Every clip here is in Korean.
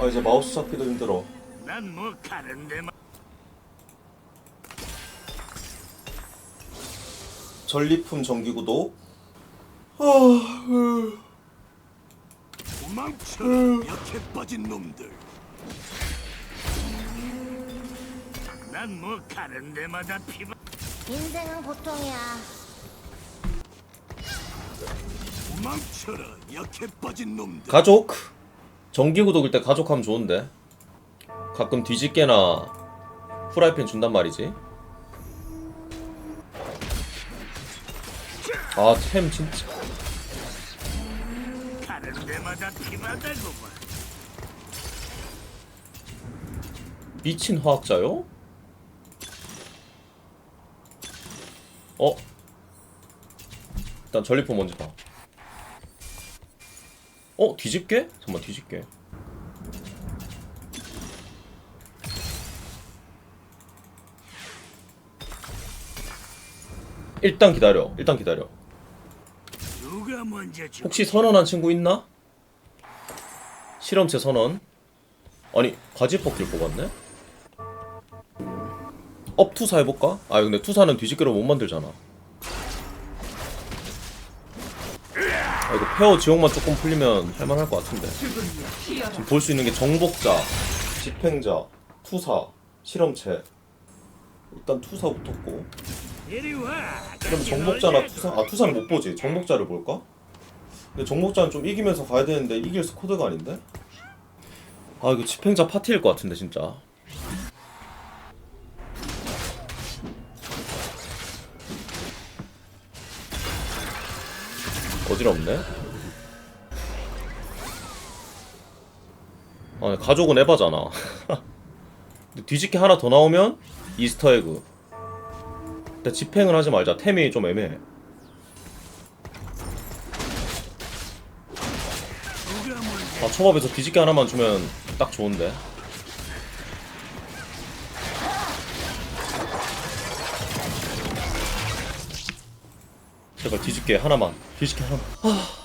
아 이제 마우스 잡기도 힘들어. 난 뭐 가는 데만 전리품 정기구독. 도망쳐 약해 빠진 놈들 난 뭐 가는 데마다 피바 인생은 보통이야. 도망쳐라 약해 빠진 놈들 가족. 정기구독일 때 가족하면 좋은데. 가끔 뒤집개나 후라이팬 준단 말이지. 아 템 진짜. 미친 화학자요? 어? 일단 전리품 먼저 봐. 어? 뒤집게? 잠깐만 뒤집게. 일단 기다려. 일단 기다려. 혹시 선언한 친구 있나? 실험체 선언. 아니 과지 뽑기를 뽑았네. 업 투사 해볼까? 아 근데 투사는 뒤집기로 못 만들잖아. 페어 지옥만 조금 풀리면 할만할 것 같은데. 지금 볼 수 있는 게 정복자, 집행자, 투사, 실험체. 일단 투사 붙었고. 그럼 정복자나 투사 아 투사는 못 보지 정복자를 볼까? 근데 정복자는 좀 이기면서 가야 되는데 이길 스코드가 아닌데? 아 이거 집행자 파티일 것 같은데 진짜 어지럽네 아 가족은 에바잖아 뒤집기 하나 더 나오면 이스터에그 근데 집행을 하지 말자. 템이 좀 애매해. 아, 초밥에서 뒤집기 하나만 주면 딱 좋은데. 제발 뒤집게 하나만. 뒤집게 하나만.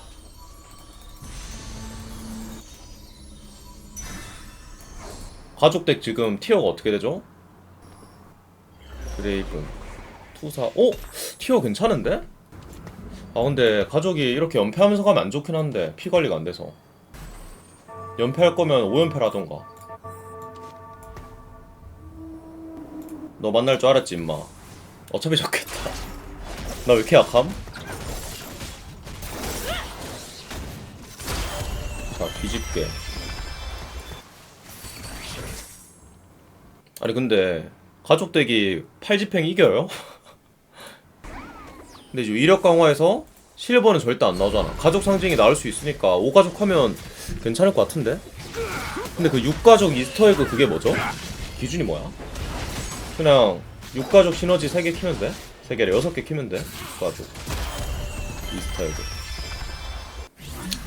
가족덱 지금 티어가 어떻게 되죠? 드레이븐 투사. 오 티어 괜찮은데? 아 근데 가족이 이렇게 연패하면서 가면 안 좋긴 한데 피 관리가 안 돼서. 연패할 거면 5연패를 하던가. 너 만날 줄 알았지 임마. 어차피 좋겠다. 나 왜 이렇게 약함? 자 뒤집게 아니 근데 가족 덱이 8집행 이겨요? 근데 이제 위력 강화해서 실버는 절대 안 나오잖아. 가족 상징이 나올 수 있으니까 5가족 하면 괜찮을 것 같은데? 근데 그 6가족 이스터에그 그게 뭐죠? 기준이 뭐야? 그냥 6가족 시너지 3개 키면 돼? 3개래 6개 키면 돼? 6가족 이스터에그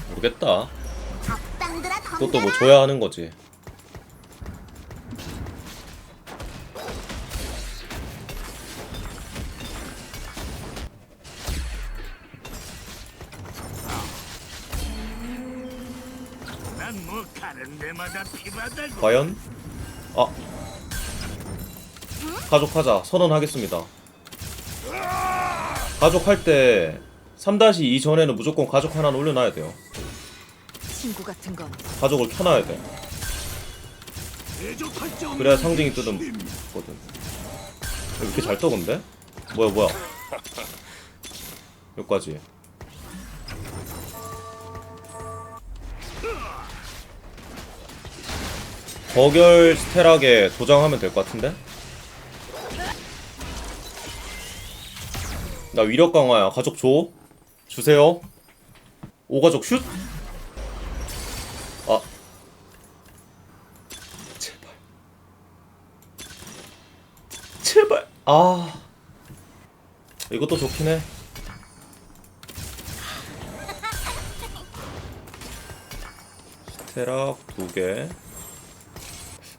모르겠다. 그것도 뭐 줘야 하는 거지. 과연? 아. 가족하자. 선언하겠습니다. 가족할 때 3-2 전에는 무조건 가족 하나는 올려놔야 돼요. 친구 같은 건. 가족을 켜놔야 돼. 그래야 상징이 뜨든 힘. 거든. 왜 이렇게 잘 떠 근데? 뭐야 뭐야? 여기까지 거결 스테락에 도장하면 될 것 같은데? 나 위력 강화야. 가족 줘. 주세요. 오가족 슛. 아. 제발. 제발. 아. 이것도 좋긴 해. 스테락 두 개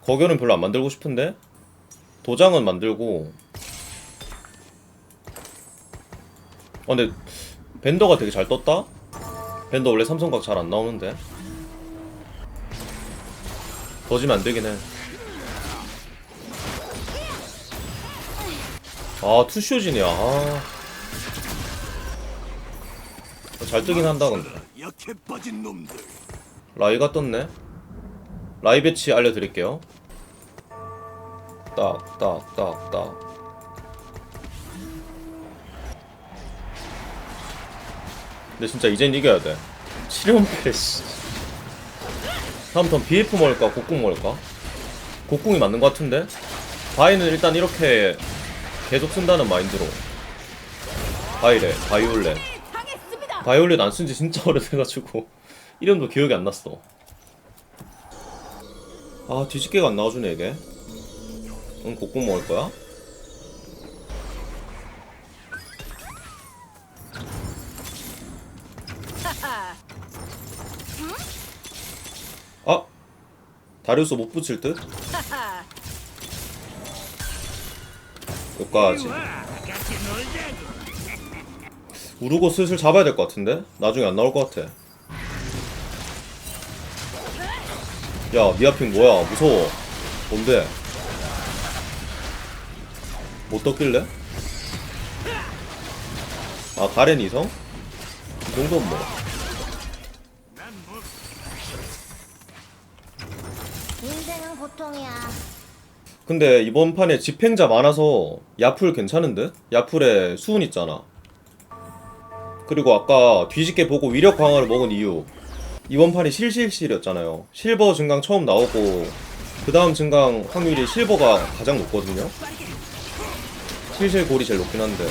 거결은 별로 안 만들고 싶은데 도장은 만들고 어 근데 밴더가 되게 잘 떴다 밴더 원래 삼성각 잘 안 나오는데 더 지면 안 되긴 해. 아, 투쇼진이야. 아. 잘 뜨긴 한다, 근데. 놈들. 라이가 떴네. 라이 배치 알려드릴게요. 딱, 딱, 딱, 딱. 근데 진짜 이젠 이겨야 돼. 7연패, 씨. 다음 턴 BF 먹을까? 곡궁 먹을까? 곡궁이 맞는 것 같은데? 바이는 일단 이렇게 계속 쓴다는 마인드로. 바이래, 바이올렛. 바이올렛 안 쓴 지 진짜 오래돼가지고. 이름도 기억이 안 났어. 아, 뒤집개가 안 나와주네, 이게. 응, 곡궁 먹을 거야? 아! 다리우스 못 붙일 듯? 여기까지. 우르고 슬슬 잡아야 될 것 같은데? 나중에 안 나올 것 같아. 야, 미아핑 뭐야? 무서워. 뭔데? 못 떴길래? 아, 가렌 이성? 이 뭐. 난 뭐, 인생은 고통이야. 근데 이번 판에 집행자 많아서 야풀 괜찮은데? 야풀에 수은 있잖아. 그리고 아까 뒤집게 보고 위력 강화를 먹은 이유. 이번 판이 실실실이었잖아요. 실버 증강 처음 나오고 그 다음 증강 확률이 실버가 가장 높거든요. 실실 골이 제일 높긴 한데.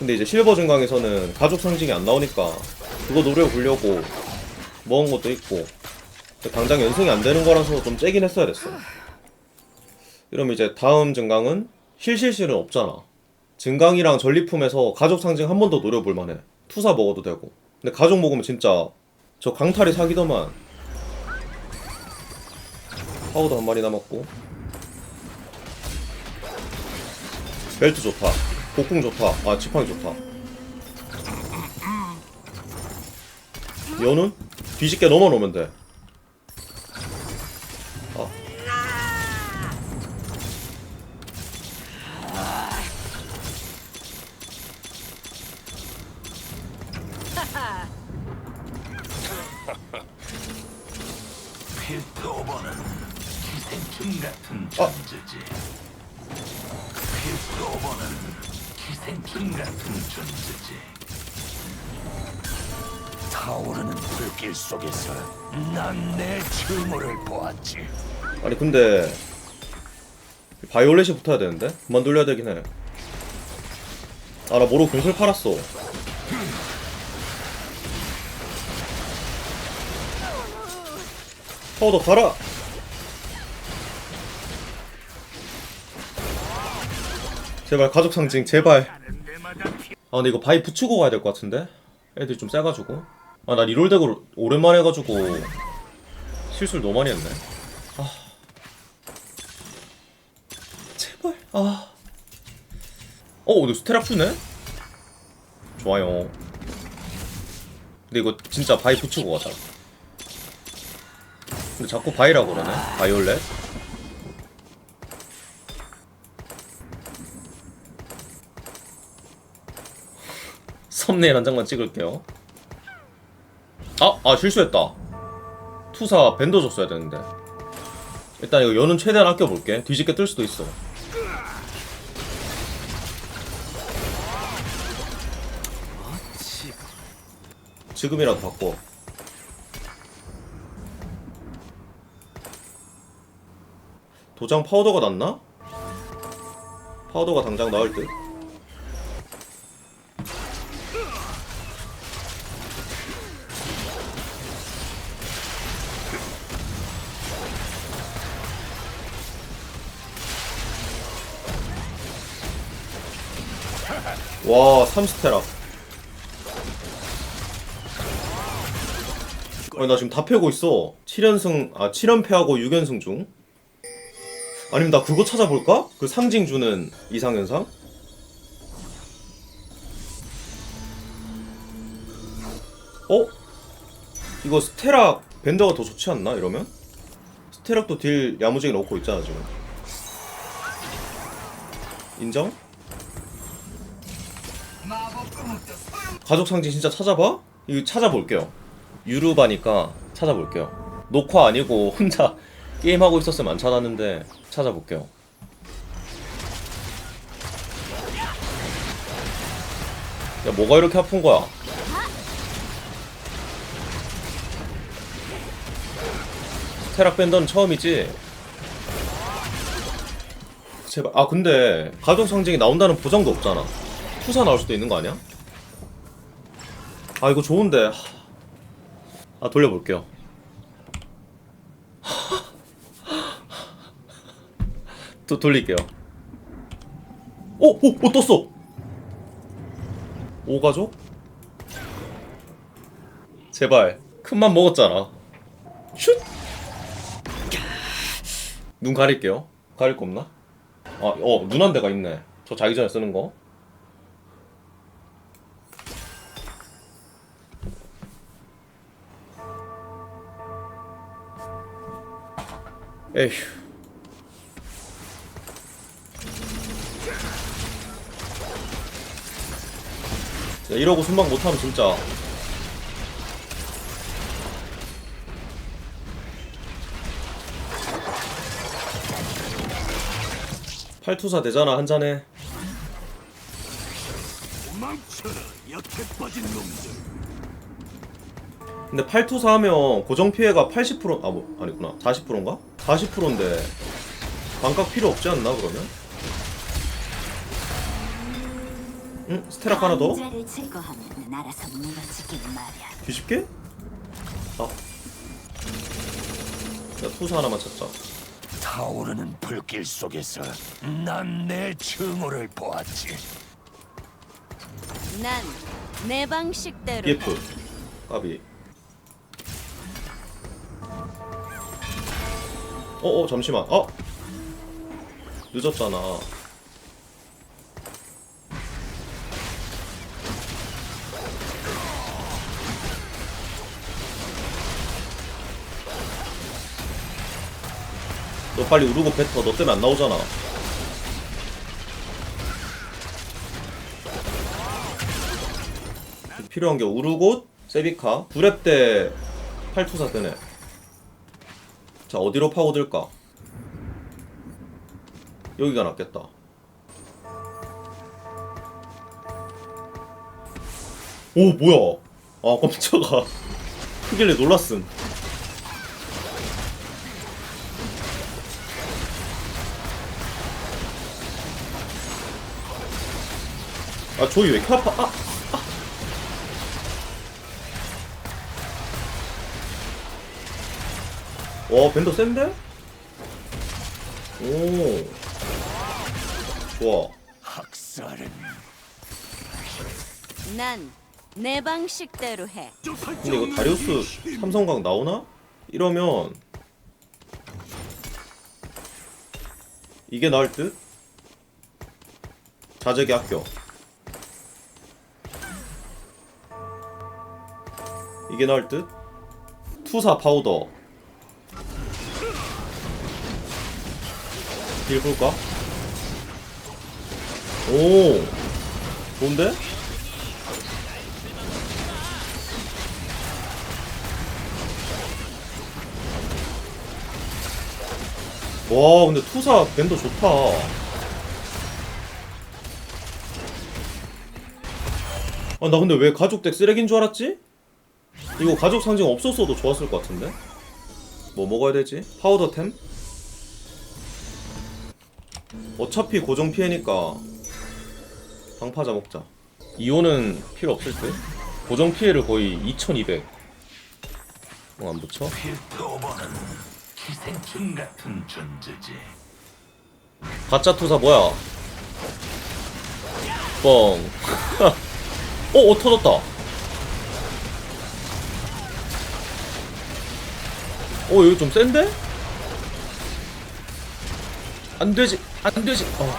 근데 이제 실버 증강에서는 가족 상징이 안 나오니까 그거 노려 보려고 먹은 것도 있고 당장 연승이 안 되는 거라서 좀 째긴 했어야 됐어. 그럼 이제 다음 증강은 실실실은 없잖아. 증강이랑 전리품에서 가족 상징 한 번 더 노려볼 만해. 투사 먹어도 되고. 근데 가족 먹으면 진짜 저 강탈이 사기더만. 파우더 한 마리 남았고. 벨트 좋다. 복궁 좋다. 아 지팡이 좋다. 연은 뒤집게 넘어 놓으면 돼. 길 속에서 난 내 증오를 보았지. 아니 근데 바이올렛이 붙어야 되는데 그만 돌려야 되긴 해. 아 나 모르고 근슬 팔았어. 파우더 가라. 제발 가족 상징 제발. 아 근데 이거 바이 붙이고 가야 될 것 같은데? 애들이 좀 세가지고 아나 리롤 덱을 오랜만에 해가지고 실수를 너무 많이 했네. 아. 제발. 아. 어? 근데 스테락 주네? 좋아요. 근데 이거 진짜 바이 붙이고 가자 근데 자꾸 바이라고 그러네? 바이올렛? 썸네일 한 장만 찍을게요. 아, 아 실수했다. 투사 밴더 줬어야 되는데. 일단 이거 연은 최대한 아껴볼게. 뒤집게 뜰 수도 있어. 지금이라도 바꿔. 도장 파우더가 났나? 파우더가 당장 나올 듯. 와, 3스테라. 아니, 나 지금 다 패고 있어. 7연승, 아, 7연패하고 6연승 중. 아니면 나 그거 찾아볼까? 그 상징 주는 이상현상? 어? 이거 스테라 밴더가 더 좋지 않나 이러면? 스테락도 딜 야무지게 넣고 있잖아 지금 인정? 가족 상징 진짜 찾아봐? 이거 찾아볼게요. 유루바니까 찾아볼게요. 녹화 아니고 혼자 게임하고 있었으면 안 찾았는데 찾아볼게요. 야 뭐가 이렇게 아픈 거야? 테락 밴더는 처음이지? 제발. 아 근데 가족 상징이 나온다는 보장도 없잖아. 투사 나올 수도 있는 거 아니야? 아 이거 좋은데 하. 아 돌려볼게요 또 돌릴게요 오! 오! 오 떴어! 오가족? 제발 큰맘 먹었잖아 슛! 눈 가릴게요 가릴 거 없나? 아, 어, 눈 한 대가 있네 저 자기 전에 쓰는 거 에휴. 야, 이러고 순방 못하면 진짜. 팔투사 되잖아 한 잔에. 근데 팔투사 하면 고정 피해가 80%아 뭐 아니구나. 40%인가? 40%인데 반각 필요 없지 않나 그러면? 응? 스테락 하나 더? 뒤집게? 아. 야 투사 하나만 찾자 타오르는 불길 속에서 난 내 증오를 보았지 난 내 방식대로 BF 까비 어어 잠시만. 어? 늦었잖아. 너 빨리 우르고 뱉어. 너 때문에 안 나오잖아. 필요한 게 우르곳, 세비카, 두랩 때 팔투사 뜨네. 자 어디로 파고들까? 여기가 낫겠다. 오 뭐야? 아 깜짝아. 크길래 놀랐음. 아 조이 왜 이렇게 아파? 아! 와 밴더 센데? 오 좋아 학살은 난 내 방식대로 해. 근데 이거 다리우스 삼성각 나오나? 이러면 이게 나을 듯? 자재기 아껴 이게 나을 듯? 투사 파우더 딜 볼까? 오 좋은데? 와 근데 투사 밴더 좋다 아 나 근데 왜 가족 덱 쓰레기인 줄 알았지? 이거 가족 상징 없었어도 좋았을 것 같은데 뭐 먹어야 되지? 파우더템? 어차피 고정 피해니까 방파자 먹자 이온은 필요 없을 듯? 고정 피해를 거의 2200뭐안 붙여? 필터오버는 기생충 같은 존재지 가짜 투사 뭐야? 뻥. 어, 어 터졌다. 어, 여기 좀 센데? 안 되지, 안 되지. 어.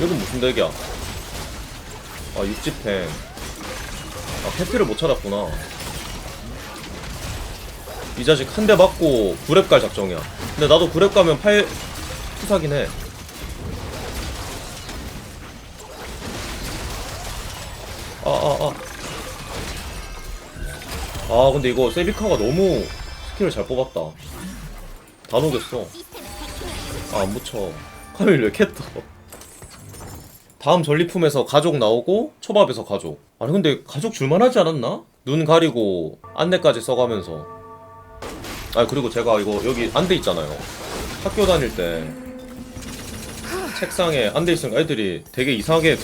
여기 무슨 덱이야? 아 육지팽 아 패트를 못 찾았구나 이 자식 한 대 맞고 9렙 갈 작정이야 근데 나도 9렙 가면 8 투사긴 해 아, 아, 아. 아, 근데 이거 세비카가 너무 스킬을 잘 뽑았다. 다 녹였어. 아, 안 붙여. 카밀 왜 캣터. 다음 전리품에서 가족 나오고, 초밥에서 가족. 아니, 근데 가족 줄만하지 않았나? 눈 가리고, 안내까지 써가면서. 아, 그리고 제가 이거 여기 안대 있잖아요. 학교 다닐 때. 책상에 안대 있으니까 애들이 되게 이상하게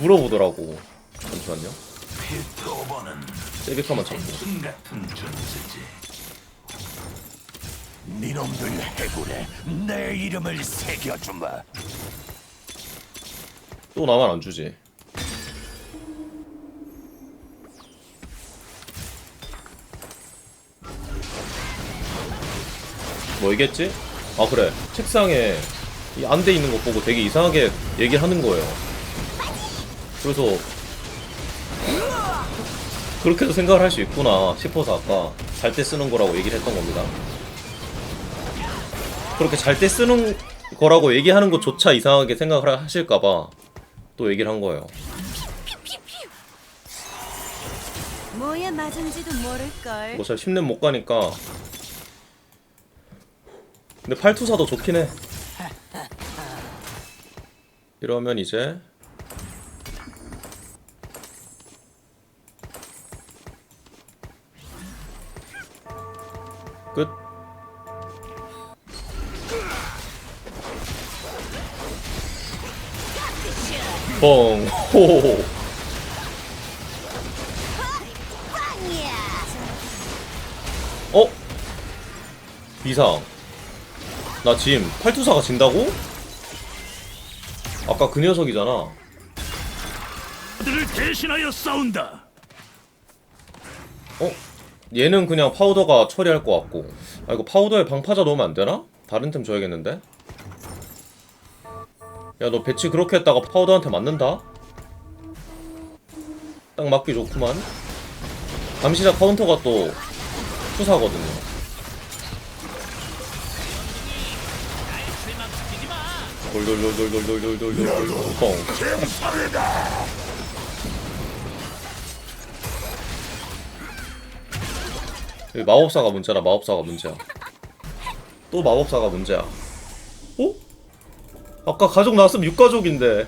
물어보더라고. 잠시만요. 필토버는 세비카만 찾고. 킹 같은 존재지. 니놈들 해골에 내 이름을 새겨주마. 또 나만 안 주지. 뭐 얘기했지? 아 그래 책상에 이 안돼 있는 거 보고 되게 이상하게 얘기하는 거예요. 그래서 그렇게도 생각을 할 수 있구나 싶어서 아까 잘 때 쓰는 거라고 얘기를 했던 겁니다. 그렇게 잘 때 쓰는 거라고 얘기하는 것조차 이상하게 생각을 하실까봐 또 얘기를 한 거예요. 뭐에 맞은지도 모를걸. 뭐잘 10년 못 가니까. 근데 팔투사도 좋긴 해. 이러면 이제 뻥. 호호호. 어? 이상. 나 지금 팔투사가 진다고? 아까 그 녀석이잖아. 대신하여 싸운다. 어? 얘는 그냥 파우더가 처리할 것 같고. 아 이거 파우더에 방파자 넣으면 안 되나? 다른 템 줘야겠는데? 야 너 배치 그렇게 했다가 파우더한테 맞는다? 딱 맞기 좋구만. 감시자 카운터가 또 투사거든요. 돌돌돌돌돌돌돌돌돌 뻥. 마법사가 문제라 마법사가 문제야. 또 마법사가 문제야. 어? 아까 가족 나왔으면 육가족인데.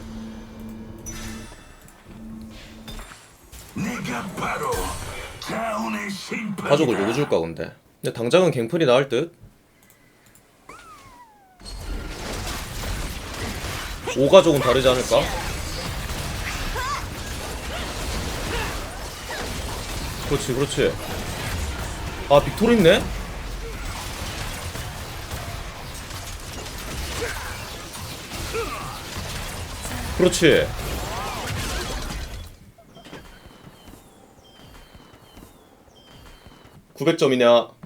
가족을 누구 줄까 근데? 근데 당장은 갱플이 나을 듯. 오가족은 다르지 않을까? 그렇지 그렇지 아 빅토르 있네? 그렇지. 900점이냐